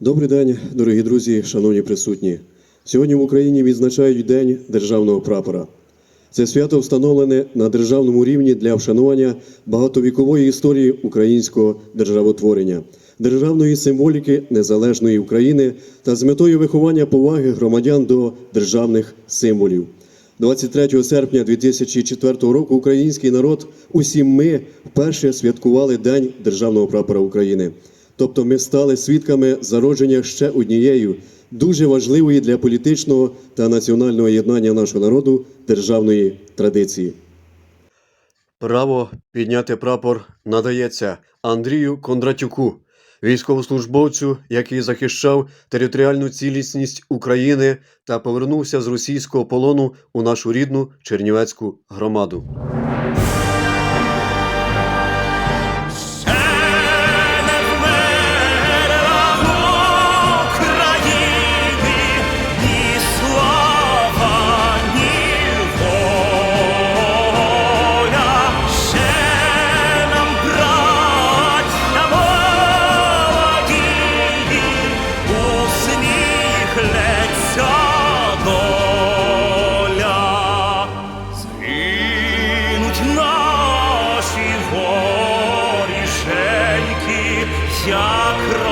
Добрий день, дорогі друзі, шановні присутні. Сьогодні в Україні відзначають День державного прапора. Це свято встановлене на державному рівні для вшанування багатовікової історії українського державотворення, державної символіки незалежної України та з метою виховання поваги громадян до державних символів. 23 серпня 2004 року український народ, усі ми вперше святкували День державного прапора України. Тобто ми стали свідками зародження ще однією дуже важливої для політичного та національного єднання нашого народу державної традиції. Право підняти прапор надається Андрію Кондратюку, військовослужбовцю, який захищав територіальну цілісність України та повернувся з російського полону у нашу рідну Чернівецьку громаду. край.